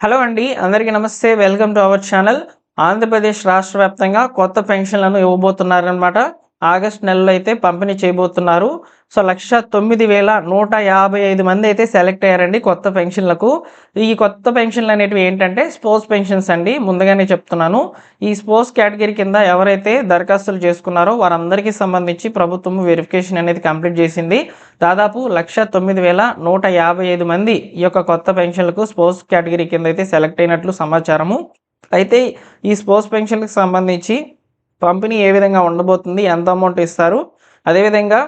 Hello అండి అందరికీ నమస్తే. Welcome to our channel. Andhra Pradesh రాష్ట్ర వ్యాప్తంగా కొత్త పెన్షన్లను ఇవ్వబోతున్నారనమాట ఆగస్ట్ నెలలో అయితే పంపిణీ చేయబోతున్నారు. సో లక్ష తొమ్మిది వేల నూట యాభై ఐదు మంది అయితే సెలెక్ట్ అయ్యారండి కొత్త పెన్షన్లకు. ఈ కొత్త పెన్షన్లు అనేటివి ఏంటంటే స్పోర్ట్స్ పెన్షన్స్ అండి. ముందుగానే చెప్తున్నాను. ఈ స్పోర్ట్స్ కేటగిరీ కింద ఎవరైతే దరఖాస్తులు చేసుకున్నారో వారందరికీ సంబంధించి ప్రభుత్వం వెరిఫికేషన్ అనేది కంప్లీట్ చేసింది. దాదాపు లక్ష తొమ్మిది వేల నూట యాభై ఐదు మంది ఈ యొక్క కొత్త పెన్షన్లకు స్పోర్ట్స్ కేటగిరీ కింద అయితే సెలెక్ట్ అయినట్లు సమాచారము. అయితే ఈ స్పోర్ట్స్ పెన్షన్కి సంబంధించి పంపిణీ ఏ విధంగా ఉండబోతుంది ఎంత అమౌంట్ ఇస్తారు అదేవిధంగా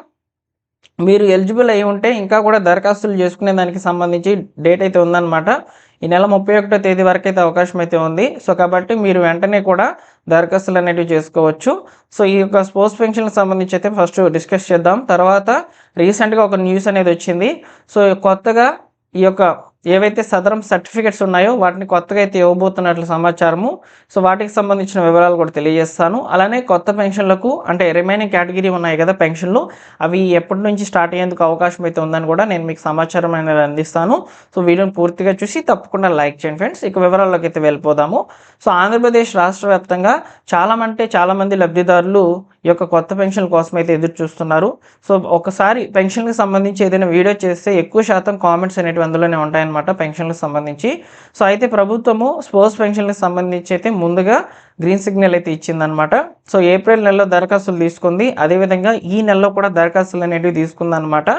మీరు ఎలిజిబుల్ అయి ఉంటే ఇంకా కూడా దరఖాస్తులు చేసుకునే దానికి సంబంధించి డేట్ అయితే ఉందన్నమాట. ఈ నెల ముప్పై ఒకటో తేదీ వరకు అయితే అవకాశం అయితే ఉంది. సో కాబట్టి మీరు వెంటనే కూడా దరఖాస్తులు అనేటివి చేసుకోవచ్చు. సో ఈ యొక్క స్పోర్ట్స్ పెన్షన్కి సంబంధించి అయితే ఫస్ట్ డిస్కస్ చేద్దాం. తర్వాత రీసెంట్గా ఒక న్యూస్ అనేది వచ్చింది. సో కొత్తగా ఈ యొక్క ఏవైతే సదరం సర్టిఫికెట్స్ ఉన్నాయో వాటిని కొత్తగా అయితే ఇవ్వబోతున్నట్లు సమాచారము. సో వాటికి సంబంధించిన వివరాలు కూడా తెలియజేస్తాను. అలానే కొత్త పెన్షన్లకు అంటే రిమైనింగ్ కేటగిరీ ఉన్నాయి కదా పెన్షన్లు అవి ఎప్పటి నుంచి స్టార్ట్ అయ్యేందుకు అవకాశం అయితే ఉందని కూడా నేను మీకు సమాచారం అనేది అందిస్తాను. సో వీడియోని పూర్తిగా చూసి తప్పకుండా లైక్ చేయండి ఫ్రెండ్స్. ఇక వివరాల్లోకి అయితే వెళ్ళిపోదాము. సో ఆంధ్రప్రదేశ్ రాష్ట్ర వ్యాప్తంగా చాలా అంటే చాలామంది లబ్ధిదారులు యొక్క కొత్త పెన్షన్ కోసం అయితే ఎదురు చూస్తున్నారు. సో ఒకసారి పెన్షన్కి సంబంధించి ఏదైనా వీడియో చేస్తే ఎక్కువ శాతం కామెంట్స్ అనేవి అందులోనే ఉంటాయన్నమాట పెన్షన్లకు సంబంధించి. సో అయితే ప్రభుత్వము స్పోర్ట్స్ పెన్షన్లకు సంబంధించి అయితే ముందుగా గ్రీన్ సిగ్నల్ అయితే ఇచ్చిందనమాట సో ఏప్రిల్ నెలలో దరఖాస్తులు తీసుకుంది. అదేవిధంగా ఈ నెలలో కూడా దరఖాస్తులు అనేటివి తీసుకుందనమాట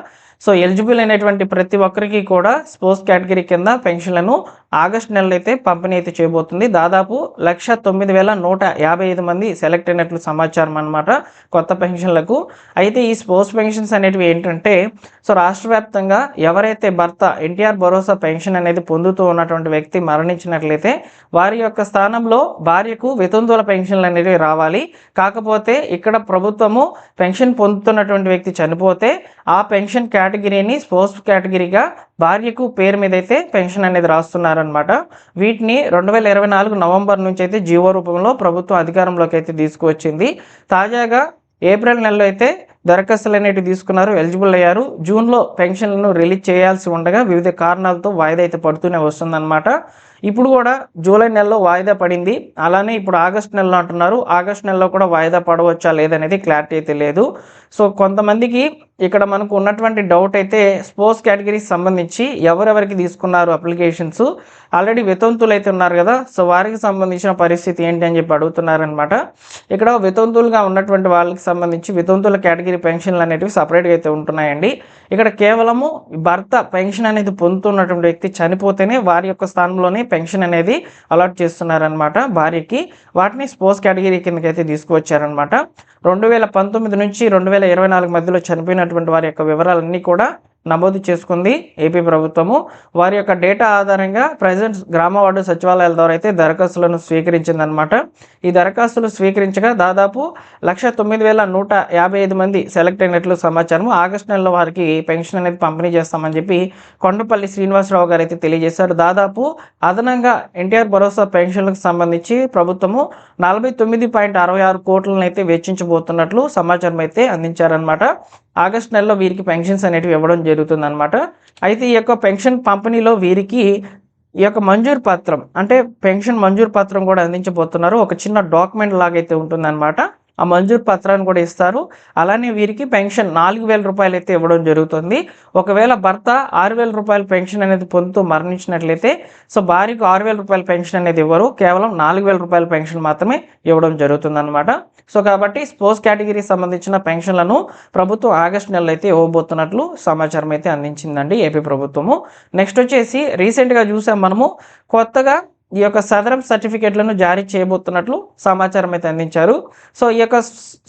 సో ఎలిజిబుల్ అయినటువంటి ప్రతి ఒక్కరికి కూడా స్పోర్ట్స్ కేటగిరీ కింద పెన్షన్లను ఆగస్ట్ నెలలో అయితే పంపిణీ అయితే చేయబోతుంది. దాదాపు లక్ష తొమ్మిది వేల నూట యాభై ఐదు మంది సెలెక్ట్ అయినట్లు సమాచారం అనమాట కొత్త పెన్షన్లకు. అయితే ఈ స్పోర్ట్స్ పెన్షన్స్ అనేటివి ఏంటంటే సో రాష్ట్ర వ్యాప్తంగా ఎవరైతే భర్త ఎన్టీఆర్ భరోసా పెన్షన్ అనేది పొందుతూ ఉన్నటువంటి వ్యక్తి మరణించినట్లయితే వారి యొక్క స్థానంలో భార్యకు వితంతువుల పెన్షన్లు అనేవి రావాలి. కాకపోతే ఇక్కడ ప్రభుత్వము పెన్షన్ పొందుతున్నటువంటి వ్యక్తి చనిపోతే ఆ పెన్షన్ కేటగిరీని స్పోర్ట్స్ కేటగిరీగా భార్యకు పేరు మీద అయితే పెన్షన్ అనేది రాస్తున్నారు. రాస్తున్నారనమాట వీటిని రెండు వేల ఇరవై నాలుగు నవంబర్ నుంచి అయితే జీవో రూపంలో ప్రభుత్వం అధికారంలోకి అయితే తీసుకువచ్చింది. తాజాగా ఏప్రిల్ నెలలో అయితే దరఖాస్తులు అనేవి తీసుకున్నారు ఎలిజిబుల్ అయ్యారు. జూన్లో పెన్షన్లను రిలీజ్ చేయాల్సి ఉండగా వివిధ కారణాలతో వాయిదా అయితే పడుతూనే వస్తుందన్నమాట. ఇప్పుడు కూడా జూలై నెలలో వాయిదా పడింది. అలానే ఇప్పుడు ఆగస్ట్ నెలలో అంటున్నారు. ఆగస్ట్ నెలలో కూడా వాయిదా పడవచ్చా లేదనేది క్లారిటీ అయితే లేదు. సో కొంతమందికి ఇక్కడ మనకు ఉన్నటువంటి డౌట్ అయితే స్పోర్ట్స్ కేటగిరీకి సంబంధించి ఎవరెవరికి తీసుకున్నారు అప్లికేషన్స్ ఆల్రెడీ వితంతులు అయితే ఉన్నారు కదా సో వారికి సంబంధించిన పరిస్థితి ఏంటి అని చెప్పి అడుగుతున్నారనమాట ఇక్కడ వితంతులుగా ఉన్నటువంటి వాళ్ళకి సంబంధించి వితంతుల కేటగిరీ పెన్షన్లు అనేటివి సపరేట్గా అయితే ఉంటున్నాయండి. ఇక్కడ కేవలము భర్త పెన్షన్ అనేది పొందుతున్నటువంటి వ్యక్తి చనిపోతేనే వారి యొక్క స్థానంలోనే పెన్షన్ అనేది అలాట్ చేస్తున్నారనమాట భార్యకి. వాటిని స్పోర్ట్స్ కేటగిరీ కిందకైతే తీసుకువచ్చారనమాట రెండు వేల పంతొమ్మిది నుంచి రెండు వేల ఇరవై నాలుగు మధ్యలో చనిపోయినటువంటి వారి యొక్క వివరాలన్నీ కూడా నమోదు చేసుకుంది ఏపీ ప్రభుత్వము. వారి యొక్క డేటా ఆధారంగా ప్రజెంట్ గ్రామ వార్డు సచివాలయాల ద్వారా అయితే దరఖాస్తులను స్వీకరించిందనమాట ఈ దరఖాస్తులు స్వీకరించగా దాదాపు లక్ష తొమ్మిది వేల నూట యాభై ఐదు మంది సెలెక్ట్ అయినట్లు సమాచారం ఆగస్టు నెలలో వారికి పెన్షన్ అనేది పంపిణీ చేస్తామని చెప్పి కొండపల్లి శ్రీనివాసరావు గారు అయితే తెలియజేశారు. దాదాపు అదనంగా ఎన్టీఆర్ భరోసా పెన్షన్లకు సంబంధించి ప్రభుత్వము నలభై తొమ్మిది పాయింట్ అరవై ఆరు కోట్లను అయితే వెచ్చించబోతున్నట్లు సమాచారం అయితే అందించారనమాట ఆగస్ట్ నెలలో వీరికి పెన్షన్స్ అనేటివి ఇవ్వడం జరుగుతుందన్నమాట. అయితే ఈ యొక్క పెన్షన్ పంపిణీలో వీరికి ఈ యొక్క మంజూరు పత్రం అంటే పెన్షన్ మంజూరు పత్రం కూడా అందించబోతున్నారు. ఒక చిన్న డాక్యుమెంట్ లాగైతే ఉంటుందన్నమాట. ఆ మంజూరు పత్రాన్ని కూడా ఇస్తారు. అలానే వీరికి పెన్షన్ నాలుగు వేల రూపాయలు అయితే ఇవ్వడం జరుగుతుంది. ఒకవేళ భర్త ఆరు వేల రూపాయల పెన్షన్ అనేది పొందుతూ మరణించినట్లయితే సో భార్యకు ఆరు వేల రూపాయల పెన్షన్ అనేది ఇవ్వరు. కేవలం నాలుగు వేల రూపాయల పెన్షన్ మాత్రమే ఇవ్వడం జరుగుతుంది సో కాబట్టి స్పోర్ట్స్ కేటగిరీకి సంబంధించిన పెన్షన్లను ప్రభుత్వం ఆగస్టు నెలలో అయితే ఇవ్వబోతున్నట్లు సమాచారం అయితే అందించిందండి ఏపీ ప్రభుత్వము. నెక్స్ట్ వచ్చేసి రీసెంట్గా చూసాం మనము కొత్తగా ఈ యొక్క సదరం సర్టిఫికేట్లను జారీ చేయబోతున్నట్లు సమాచారం అయితే అందించారు. సో ఈ యొక్క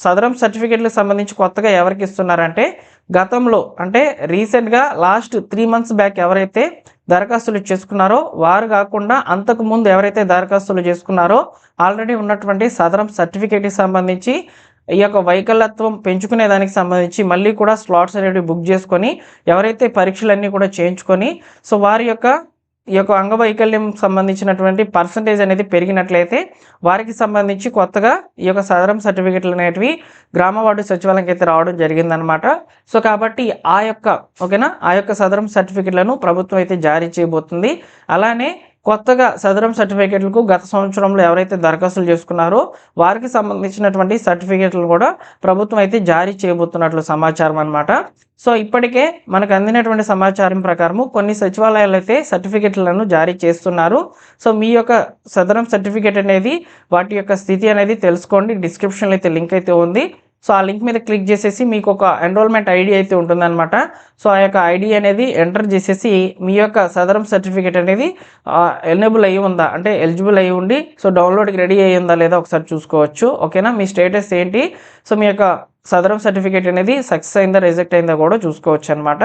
సదరం సర్టిఫికేట్లకు సంబంధించి కొత్తగా ఎవరికి ఇస్తున్నారంటే గతంలో అంటే రీసెంట్గా లాస్ట్ త్రీ మంత్స్ బ్యాక్ ఎవరైతే దరఖాస్తులు చేసుకున్నారో వారు కాకుండా అంతకు ముందు ఎవరైతే దరఖాస్తులు చేసుకున్నారో ఆల్రెడీ ఉన్నటువంటి సదరం సర్టిఫికేట్కి సంబంధించి ఈ యొక్క వైకల్యత్వం పెంచుకునే దానికి సంబంధించి మళ్ళీ కూడా స్లాట్స్ అనేవి బుక్ చేసుకొని ఎవరైతే పరీక్షలన్నీ కూడా చేయించుకొని సో వారి యొక్క ఈ యొక్క అంగవైకల్యం సంబంధించినటువంటి పర్సంటేజ్ అనేది పెరిగినట్లయితే వారికి సంబంధించి కొత్తగా ఈ యొక్క సదరం సర్టిఫికెట్లు అనేటివి గ్రామ వార్డు సచివాలయంకి అయితే రావడం జరిగిందనమాట సో కాబట్టి ఆ యొక్క ఓకేనా? ఆ యొక్క సదరం సర్టిఫికెట్లను ప్రభుత్వం అయితే జారీ చేయబోతుంది. అలానే కొత్తగా సదరం సర్టిఫికేట్లకు గత సంవత్సరంలో ఎవరైతే దరఖాస్తులు చేసుకున్నారో వారికి సంబంధించినటువంటి సర్టిఫికేట్లు కూడా ప్రభుత్వం అయితే జారీ చేయబోతున్నట్లు సమాచారం అన్నమాట. సో ఇప్పటికే మనకు అందినటువంటి సమాచారం ప్రకారము కొన్ని సచివాలయాలు అయితే సర్టిఫికెట్లను జారీ చేస్తున్నారు. సో మీ యొక్క సదరం సర్టిఫికేట్ అనేది వాటి యొక్క స్థితి అనేది తెలుసుకోండి. డిస్క్రిప్షన్లో అయితే లింక్ అయితే ఉంది. సో ఆ లింక్ మీద క్లిక్ చేసేసి మీకు ఒక ఎన్రోల్మెంట్ ఐడి అయితే ఉంటుందన్నమాట. సో ఆ యొక్క ఐడి అనేది ఎంటర్ చేసేసి మీ యొక్క సదరం సర్టిఫికేట్ అనేది ఎలిజిబుల్ అయ్యి ఉందా? అంటే ఎలిజిబుల్ అయ్యి ఉండి సో డౌన్లోడ్కి రెడీ అయ్యి ఉందా లేదా ఒకసారి చూసుకోవచ్చు. ఓకేనా? మీ స్టేటస్ ఏంటి? సో మీ యొక్క సదరం సర్టిఫికేట్ అనేది సక్సెస్ అయిందా రిజెక్ట్ అయిందా కూడా చూసుకోవచ్చు అనమాట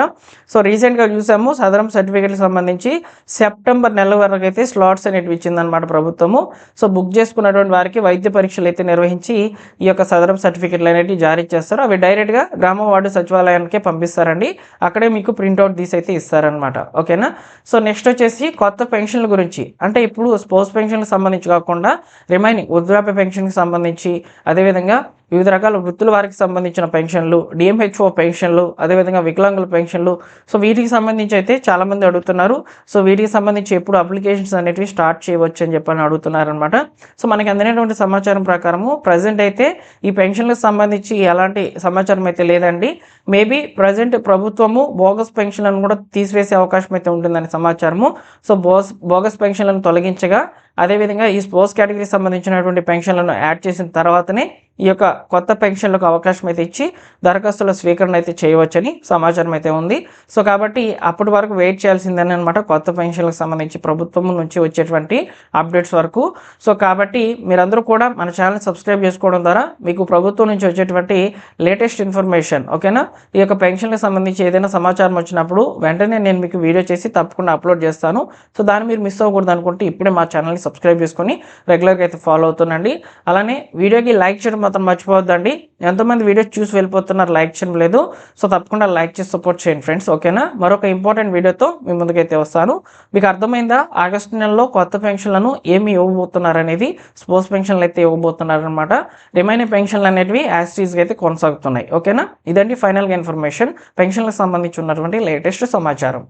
సో రీసెంట్గా చూసాము సదరం సర్టిఫికేట్కి సంబంధించి సెప్టెంబర్ నెల వరకు అయితే స్లాట్స్ అనేటివి ఇచ్చిందనమాట ప్రభుత్వము. సో బుక్ చేసుకున్నటువంటి వారికి వైద్య పరీక్షలు అయితే నిర్వహించి ఈ యొక్క సదరం సర్టిఫికేట్లు అనేవి జారీ చేస్తారు. అవి డైరెక్ట్గా గ్రామ వార్డు సచివాలయానికే పంపిస్తారండి. అక్కడే మీకు ప్రింట్అవుట్ తీసి అయితే ఇస్తారనమాట ఓకేనా? సో నెక్స్ట్ వచ్చేసి కొత్త పెన్షన్ల గురించి. అంటే ఇప్పుడు స్పోర్ట్స్ పెన్షన్కి సంబంధించి కాకుండా రిమైనింగ్ వృద్ధాప్య పెన్షన్కి సంబంధించి అదేవిధంగా వివిధ రకాల వృత్తుల వారికి సంబంధించిన పెన్షన్లు డిఎంహెచ్ఓ పెన్షన్లు అదేవిధంగా వికలాంగుల పెన్షన్లు. సో వీటికి సంబంధించి అయితే చాలామంది అడుగుతున్నారు. సో వీటికి సంబంధించి ఎప్పుడు అప్లికేషన్స్ అనేటివి స్టార్ట్ చేయవచ్చు అని చెప్పని అడుగుతున్నారనమాట సో మనకి అందినటువంటి సమాచారం ప్రకారము ప్రజెంట్ అయితే ఈ పెన్షన్లకు సంబంధించి ఎలాంటి సమాచారం అయితే లేదండి. మేబీ ప్రజెంట్ ప్రభుత్వము బోగస్ పెన్షన్లను కూడా తీసివేసే అవకాశం అయితే ఉంటుందని సమాచారము. సో బోస్ బోగస్ పెన్షన్లను తొలగించగా అదేవిధంగా ఈ స్పోర్ట్స్ కేటగిరీకి సంబంధించినటువంటి పెన్షన్లను యాడ్ చేసిన తర్వాతనే ఈ యొక్క కొత్త పెన్షన్లకు అవకాశం అయితే ఇచ్చి దరఖాస్తుల స్వీకరణ అయితే చేయవచ్చని సమాచారం అయితే ఉంది. సో కాబట్టి అప్పటి వరకు వెయిట్ చేయాల్సిందని అనమాట కొత్త పెన్షన్లకు సంబంధించి ప్రభుత్వం నుంచి వచ్చేటువంటి అప్డేట్స్ వరకు. సో కాబట్టి మీరందరూ కూడా మన ఛానల్ సబ్స్క్రైబ్ చేసుకోవడం ద్వారా మీకు ప్రభుత్వం నుంచి వచ్చేటువంటి లేటెస్ట్ ఇన్ఫర్మేషన్ ఓకేనా? ఈ యొక్క పెన్షన్లకు సంబంధించి ఏదైనా సమాచారం వచ్చినప్పుడు వెంటనే నేను మీకు వీడియో చేసి తప్పకుండా అప్లోడ్ చేస్తాను. సో దాన్ని మీరు మిస్ అవ్వకూడదు అనుకుంటే ఇప్పుడే మా ఛానల్ని సబ్స్క్రైబ్ చేసుకొని రెగ్యులర్గా అయితే ఫాలో అవుతుండండి. అలానే వీడియోకి లైక్ చేయడం మాత్రం మర్చిపోవద్దండి. ఎంతమంది వీడియోస్ చూసి వెళ్ళిపోతున్నారు లైక్ చేయడం లేదు. సో తప్పకుండా లైక్ చేసి సపోర్ట్ చేయండి ఫ్రెండ్స్ ఓకేనా? మరొక ఇంపార్టెంట్ వీడియోతో మీ ముందుకైతే వస్తాను. మీకు అర్థమైందా? ఆగస్టు నెలలో కొత్త పెన్షన్లను ఏమి ఇవ్వబోతున్నారు అనేది స్పోర్ట్స్ పెన్షన్లు అయితే ఇవ్వబోతున్నారనమాట రిమైనింగ్ పెన్షన్లు అనేటివి యాస్టీస్గా అయితే కొనసాగుతున్నాయి ఓకేనా? ఇదండి ఫైనల్గా ఇన్ఫర్మేషన్. పెన్షన్లకు సంబంధించి ఉన్నటువంటి లేటెస్ట్ సమాచారం.